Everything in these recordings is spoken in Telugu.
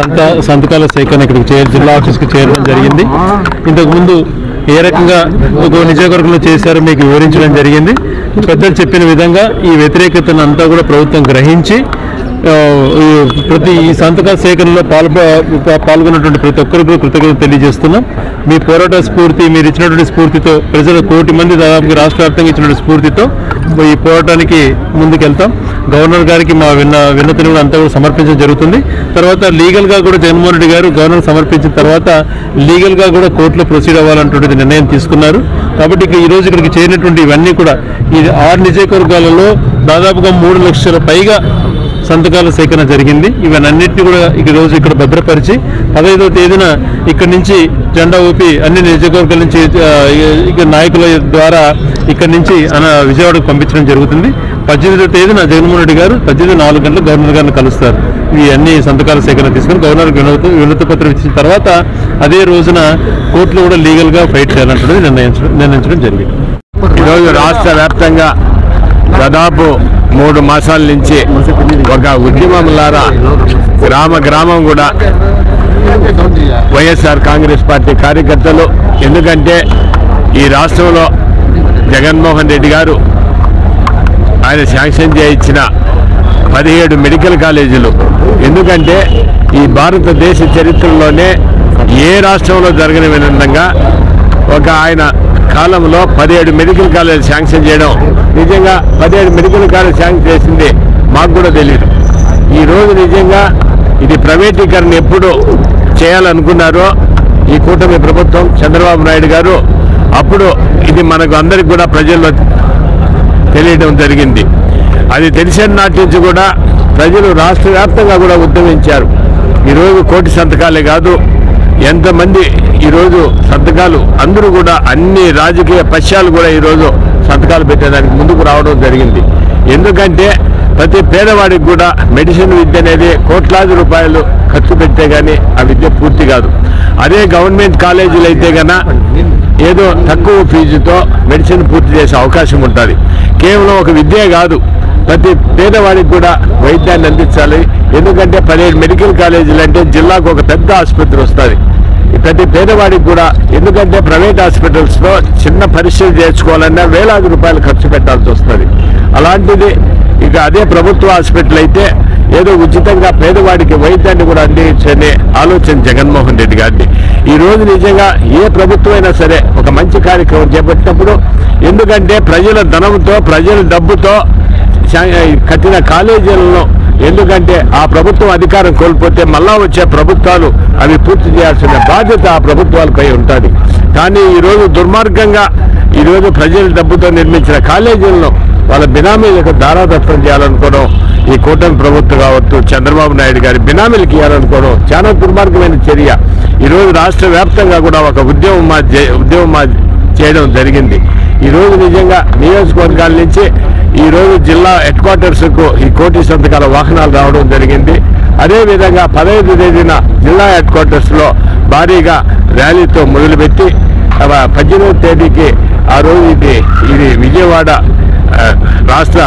సంత సంతకాల సేకరణ ఇక్కడికి చేరి జిల్లా ఆఫీస్కి చేరడం జరిగింది. ఇంతకు ముందు ఏ రకంగా ఒక నియోజకవర్గంలో చేశారో మీకు వివరించడం జరిగింది. పెద్దలు చెప్పిన విధంగా ఈ వ్యతిరేకతను అంతా కూడా ప్రభుత్వం గ్రహించి ప్రతి ఈ సంతకాల సేకరణలో పాల్గొ పాల్గొన్నటువంటి ప్రతి ఒక్కరికి కృతజ్ఞత కృతజ్ఞతలు తెలియజేస్తున్నాం. మీ పోరాట స్ఫూర్తి మీరు ఇచ్చినటువంటి స్ఫూర్తితో ప్రజలు కోటి మంది దాదాపు రాష్ట్ర వ్యాప్తంగా ఇచ్చినటువంటి స్ఫూర్తితో ఈ పోరాటానికి ముందుకెళ్తాం. గవర్నర్ గారికి మా విన్న విన్నతిని కూడా అంతా కూడా సమర్పించడం జరుగుతుంది. తర్వాత లీగల్గా కూడా జగన్మోహన్ రెడ్డి గారు గవర్నర్ సమర్పించిన తర్వాత లీగల్గా కూడా కోర్టులో ప్రొసీడ్ అవ్వాలన్నటువంటి నిర్ణయం తీసుకున్నారు. కాబట్టి ఈ రోజు ఇక్కడికి చేరినటువంటి ఇవన్నీ కూడా ఈ ఆరు నియోజకవర్గాలలో దాదాపుగా మూడు లక్షల పైగా సంతకాల సేకరణ జరిగింది. ఇవన్నింటినీ కూడా ఈ రోజు ఇక్కడ భద్రపరిచి పదహైదవ తేదీన ఇక్కడి నుంచి జెండా ఊపి అన్ని నియోజకవర్గాల నుంచి నాయకుల ద్వారా ఇక్కడి నుంచి అన విజయవాడకు పంపించడం జరుగుతుంది. పద్దెనిమిదవ తేదీన జగన్మోహన్ రెడ్డి గారు పద్దెనిమిది నాలుగు గంటలు గవర్నర్ గారిని కలుస్తారు. ఇవి అన్ని సంతకాల సేకరణ తీసుకుని గవర్నర్కి వినతి వినతి పత్రం ఇచ్చిన తర్వాత అదే రోజున కోర్టులో కూడా లీగల్గా ఫైట్ చేయాలంటున్నది నిర్ణయించడం నిర్ణయించడం జరిగింది. ఈరోజు రాష్ట్ర వ్యాప్తంగా దాదాపు మూడు మాసాల నుంచి ఒక ఉద్యమంలారా గ్రామ గ్రామం కూడా వైఎస్ఆర్ కాంగ్రెస్ పార్టీ కార్యకర్తలు. ఎందుకంటే ఈ రాష్ట్రంలో జగన్మోహన్ రెడ్డి గారు ఆయన శాంక్షన్ చేయించిన పదిహేడు మెడికల్ కాలేజీలు. ఎందుకంటే ఈ భారతదేశ చరిత్రలోనే ఏ రాష్ట్రంలో జరగని విధంగా ఒక ఆయన కాలంలో పదిహేడు మెడికల్ కాలేజ్ శాంక్షన్ చేయడం. నిజంగా పదిహేడు మెడికల్ కాలేజ్ శాంక్షన్ చేసింది మాకు కూడా తెలియదు ఈ రోజు నిజంగా ఇది ప్రైవేటీకరణ ఎప్పుడు చేయాలనుకున్నారో ఈ కూటమి ప్రభుత్వం చంద్రబాబు నాయుడు గారు అప్పుడు ఇది మనకు అందరికి కూడా ప్రజల్లో తెలియడం జరిగింది. అది తెలిసిన నాటి నుంచి కూడా ప్రజలు రాష్ట్ర వ్యాప్తంగా కూడా ఉద్యమించారు. ఈరోజు కోటి సంతకాలే కాదు ఎంతమంది ఈరోజు సంతకాలు? అందరూ కూడా అన్ని రాజకీయ పక్షాలు కూడా ఈరోజు సంతకాలు పెట్టేదానికి ముందుకు రావడం జరిగింది. ఎందుకంటే ప్రతి పేదవాడికి కూడా మెడిసిన్ విద్య అనేది కోట్లాది రూపాయలు ఖర్చు పెడితే కానీ ఆ విద్య పూర్తి కాదు. అదే గవర్నమెంట్ కాలేజీలు అయితే గన ఏదో తక్కువ ఫీజుతో మెడిసిన్ పూర్తి చేసే అవకాశం ఉంటుంది. కేవలం ఒక విద్యే కాదు. ప్రతి పేదవాడికి కూడా వైద్యాన్ని అందించాలి. ఎందుకంటే పదిహేడు మెడికల్ కాలేజీలు అంటే జిల్లాకు ఒక పెద్ద ఆసుపత్రి వస్తుంది. ప్రతి పేదవాడికి కూడా ఎందుకంటే ప్రైవేట్ హాస్పిటల్స్లో చిన్న పరీక్షలు చేర్చుకోవాలన్నా వేలాది రూపాయలు ఖర్చు పెట్టాల్సి వస్తుంది. అలాంటిది ఇక అదే ప్రభుత్వ హాస్పిటల్ అయితే ఏదో ఉచితంగా పేదవాడికి వైద్యాన్ని కూడా అందించనే ఆలోచన జగన్మోహన్ రెడ్డి గారిది. ఈ రోజు నిజంగా ఏ ప్రభుత్వం అయినా సరే ఒక మంచి కార్యక్రమం చేపట్టినప్పుడు ఎందుకంటే ప్రజల ధనంతో ప్రజల డబ్బుతో కట్టిన కాలేజీలను ఎందుకంటే ఆ ప్రభుత్వం అధికారం కోల్పోతే మళ్ళా వచ్చే ప్రభుత్వాలు అవి పూర్తి చేయాల్సిన బాధ్యత ఆ ప్రభుత్వాలపై ఉంటుంది. కానీ ఈరోజు దుర్మార్గంగా ఈరోజు ప్రజల డబ్బుతో నిర్మించిన కాలేజీలను వాళ్ళ బినామీలకు దారాదత్తం చేయాలనుకోవడం ఈ కూటమి ప్రభుత్వం కావచ్చు చంద్రబాబు నాయుడు గారి బినామీలకు ఇవ్వాలనుకోవడం చాలా దుర్మార్గమైన చర్య. ఈరోజు రాష్ట్ర వ్యాప్తంగా కూడా ఒక ఉద్యమం చే- ఉద్యమం చేయడం జరిగింది. ఈరోజు నిజంగా నియోజకవర్గాల నుంచి ఈ రోజు జిల్లా హెడ్ క్వార్టర్స్కు ఈ కోటి సంతకాల వాహనాలు రావడం జరిగింది. అదేవిధంగా పదహైదు తేదీన జిల్లా హెడ్ క్వార్టర్స్లో భారీగా ర్యాలీతో మొదలుపెట్టి పద్దెనిమిది తేదీకి ఆ రోజు ఇది ఇది విజయవాడ రాష్ట్ర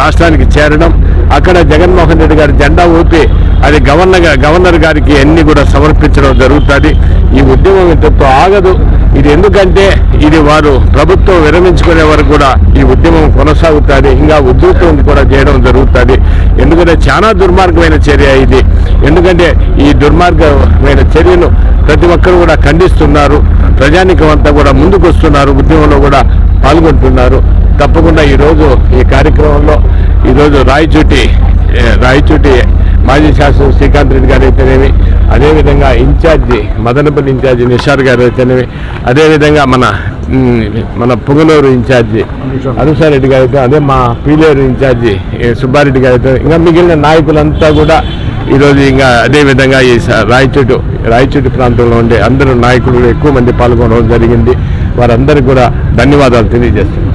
రాష్ట్రానికి చేరడం. అక్కడ జగన్మోహన్ రెడ్డి గారి జెండా ఊపి అది గవర్నర్ గవర్నర్ గారికి అన్ని కూడా సమర్పించడం జరుగుతుంది. ఈ ఉద్యమం ఇంతతో ఆగదు. ఇది ఎందుకంటే ఇది వారు ప్రభుత్వం విరమించుకునే వరకు కూడా ఈ ఉద్యమం కొనసాగుతుంది. ఇంకా ఉధృతం కూడా చేయడం జరుగుతుంది. ఎందుకంటే చాలా దుర్మార్గమైన చర్య ఇది. ఎందుకంటే ఈ దుర్మార్గమైన చర్యను ప్రతి ఒక్కరు కూడా ఖండిస్తున్నారు. ప్రజానికం అంతా కూడా ముందుకు వస్తున్నారు ఉద్యమంలో కూడా పాల్గొంటున్నారు. తప్పకుండా ఈరోజు ఈ కార్యక్రమంలో ఈరోజు రాయచోటి రాయచోటి మాజీ శాసన శ్రీకాంత్ రెడ్డి గారు అయితేనేమి అదేవిధంగా ఇన్ఛార్జి మదనపల్లి ఇన్ఛార్జి నిషార్ గారు అయితేనేమి అదేవిధంగా మన మన పొగలూరు ఇన్ఛార్జి అనుసారెడ్డి గారు అయితే అదే మా పీలేరు ఇన్ఛార్జి సుబ్బారెడ్డి గారు అయితే ఇంకా మిగిలిన నాయకులంతా కూడా ఈరోజు ఇంకా అదేవిధంగా ఈ స- రాయచోటు ప్రాంతంలో ఉండే అందరూ నాయకులు ఎక్కువ మంది పాల్గొనడం జరిగింది. వారందరికీ కూడా ధన్యవాదాలు తెలియజేస్తున్నాను